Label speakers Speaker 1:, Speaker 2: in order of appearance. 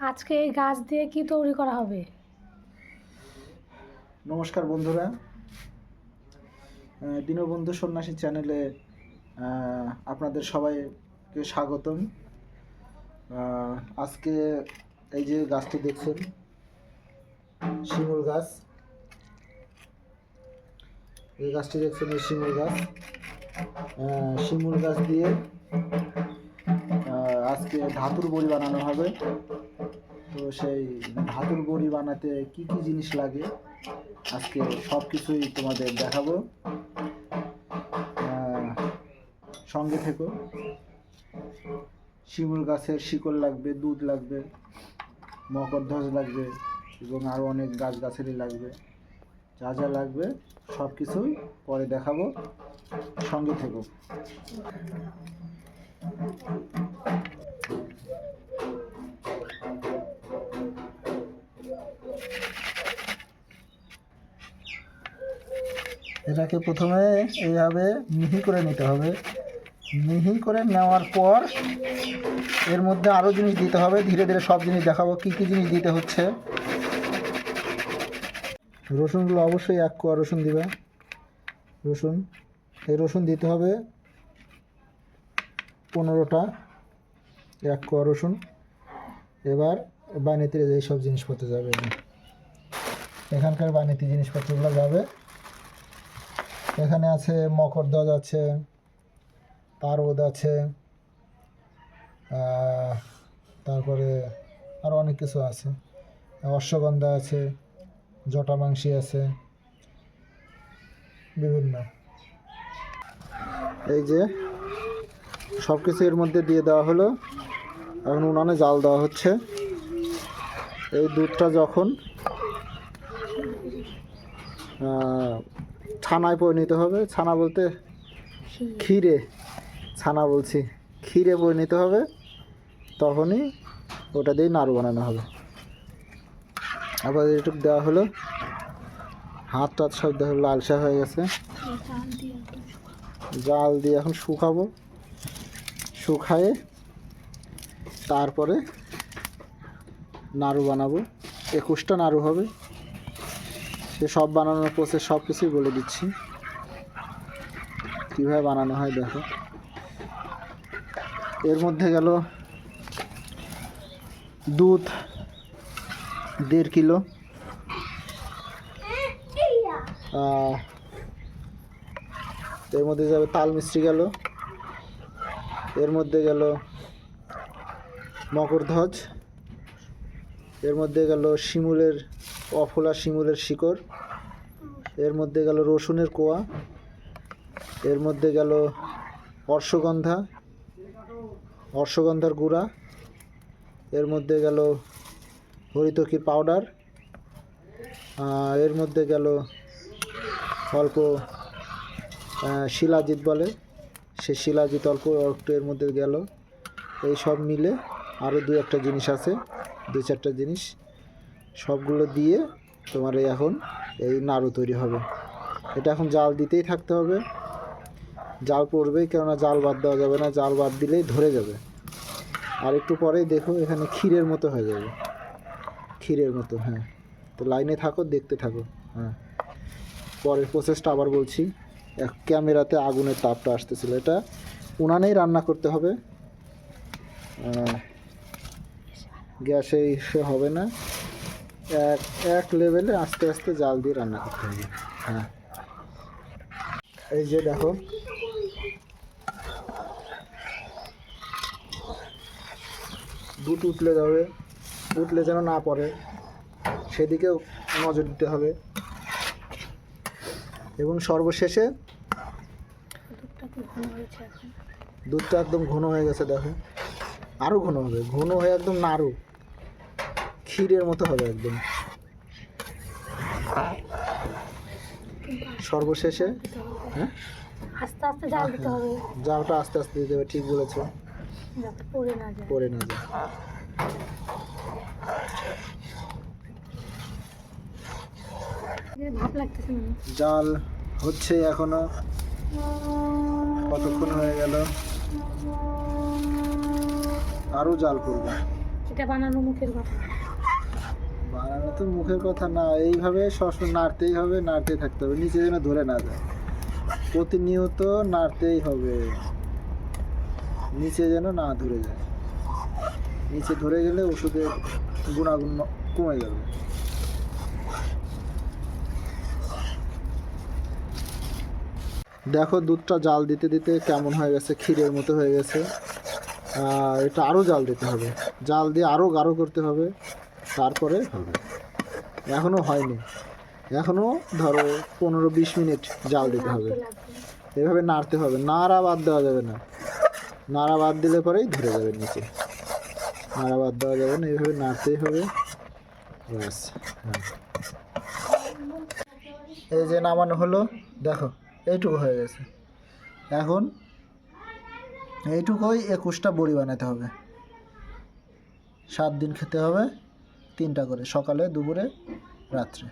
Speaker 1: আজকে এই গাছ দিয়ে কি তৈরি করা হবে?
Speaker 2: নমস্কার বন্ধুরা। দীনবন্ধু সন্ন্যাসী চ্যানেলে আপনাদের সবাইকে স্বাগতম। আজকে এই যে গাছটি দেখছেন, শিমুল গাছ। এই গাছটি দেখছেন এই শিমুল গাছ। শিমুল গাছ দিয়ে আজকে ধাতুর বড়ি বানানো হবে। তো সেই ধাতুর বড়ি বানাতে কি কি জিনিস লাগে? আজকে সব কিছুই তোমাদের দেখাবো। সঙ্গে থেকো। শিমুল গাছের শিকড় লাগবে, দুধ লাগবে মকরধ্বজ লাগবে এবং আরও অনেক গাছ গাছেরই লাগবে। যা যা লাগবে সব কিছুই পরে দেখাবো। সঙ্গে থেকো। এটাকে প্রথমে এইভাবে মিহি করে নিতে হবে। মিহি করে নেওয়ার পর এর মধ্যে আরও জিনিস দিতে হবে। ধীরে ধীরে সব জিনিস দেখাবো কী কী জিনিস দিতে হচ্ছে। রসুনগুলো অবশ্যই এক কোয়া রসুন দিবে। রসুন, এই রসুন দিতে হবে পনেরোটা, এক কোয়া রসুন। এবার বানিতে এইসব জিনিসপত্র যাবে এখানকার বানিতি জিনিসপত্রগুলো যাবে এখানে আছে মকরধ্বজ আছে পারদ আছে তারপরে আরও অনেক কিছু আছে। অশ্বগন্ধা আছে জটা জটামাংসী আছে, বিভিন্ন। এই যে সব কিছু এর মধ্যে দিয়ে দেওয়া হলো। এখন উনানে জাল দেওয়া হচ্ছে। এই দুধটা যখন ছানায় পরিণত হবে। ছানা বলতে ক্ষীরে। ছানা বলছি ক্ষীরে পরিণত হবে তখনই ওটা দিয়ে নাড়ু বানানো হবে। আবার এটুকু দেওয়া হলো। হাত টাত সব দেওয়া হলো লালসা হয়ে গেছে। জাল দিয়ে এখন শুকাবো। শুকায়ে তারপরে নাড়ু বানাবো। একুশটা নাড়ু হবে। সে সব বানানোর প্রসেস সব কিছুই বলে দিচ্ছি। কীভাবে বানানো হয় দেখো। এর মধ্যে গেল দুধ দেড় কিলো। এর মধ্যে যাবে তাল মিষ্টি গেল। এর মধ্যে গেল মকরধ্বজ। এর মধ্যে গেল শিমুলের অফলা শিমুলের শিকড়। এর মধ্যে গেল রসুনের কোয়া। এর মধ্যে গেল অর্শগন্ধা অর্শগন্ধার গুঁড়া। এর মধ্যে গেল হরিতকির পাউডার। এর মধ্যে গেল অল্প শিলাজিৎ বলে। সে শিলাজিৎ অল্প একটু এর মধ্যে গেল। এই সব মিলে আরও দু একটা জিনিস আছে দু চারটা জিনিস। সবগুলো দিয়ে তোমার এই এখন এই নাড়ু তৈরি হবে। এটা এখন জাল দিতেই থাকতে হবে। জাল পড়বেই কেননা জাল বাদ দেওয়া যাবে না। জাল বাদ দিলেই ধরে যাবে। আর একটু পরেই দেখো এখানে ক্ষীরের মতো হয়ে যাবে। ক্ষীরের মতো হ্যাঁ। তো লাইনে থাকো, দেখতে থাকো হ্যাঁ। পরের প্রসেসটা আবার বলছি। এক ক্যামেরাতে আগুনের তাপটা আসতেছিল। এটা উনানেই রান্না করতে হবে। গ্যাসে হবে না। এক এক লেভেলে আস্তে আস্তে জাল দিয়ে রান্না করতে হবে। হ্যাঁ। এই যে দেখো। দুধ উঠলে যাবে। উঠলে যেন না পড়ে। সেদিকেও নজর দিতে হবে। এবং সর্বশেষে দুধটা একদম ঘন হয়ে গেছে, দেখো। আরও ঘন হবে। ঘন হয়ে একদম নাড়ু। ক্ষীরের মতো হবে একদম। সর্বশেষে? হ্যাঁ?
Speaker 1: আস্তে আস্তে জাল দিতে হবে।
Speaker 2: জালটা আস্তে আস্তে দিতে হবে ঠিক বলেছ।
Speaker 1: পড়ে না যায়।
Speaker 2: পরে না যায়। জাল হচ্ছে এখনও। কতক্ষণ হয়ে গেল? আরও জাল করব।
Speaker 1: এটা বানানো মুখের কথা।
Speaker 2: বানানো তো মুখের কথা না, এইভাবে সবসময় নাড়তেই হবে, নাড়তেই থাকতে হবে, নিচে যেন ধরে না যায়। প্রতিনিয়ত নাড়তেই হবে। নিচে যেন না ধরে যায়। নিচে ধরে গেলে ওষুধের গুণাগুণ কমে যাবে। দেখো দুধটা জাল দিতে দিতে কেমন হয়ে গেছে, ক্ষীরের মতো হয়ে গেছে। এটা আরও জাল দিতে হবে। জাল দিয়ে আরও গাঢ় করতে হবে। তারপরে হবে এখনও হয়নি। এখনও ধরো পনেরো বিশ মিনিট জাল দিতে হবে। এভাবে নাড়তে হবে। নাড়া বাদ দেওয়া যাবে না। নাড়া বাদ দিলে পরেই ধরে যাবে নিচে। নাড়া বাদ দেওয়া যাবে না এইভাবে নাড়তেই হবে। ব্যাস হ্যাঁ। এই যে নামানো হলো, দেখো, এইটুকু হয়ে গেছে। এখন এইটুকুই একুশটা বড়ি বানাতে হবে। সাত দিন খেতে হবে। তিনটা করে সকালে দুপুরে রাত্রে।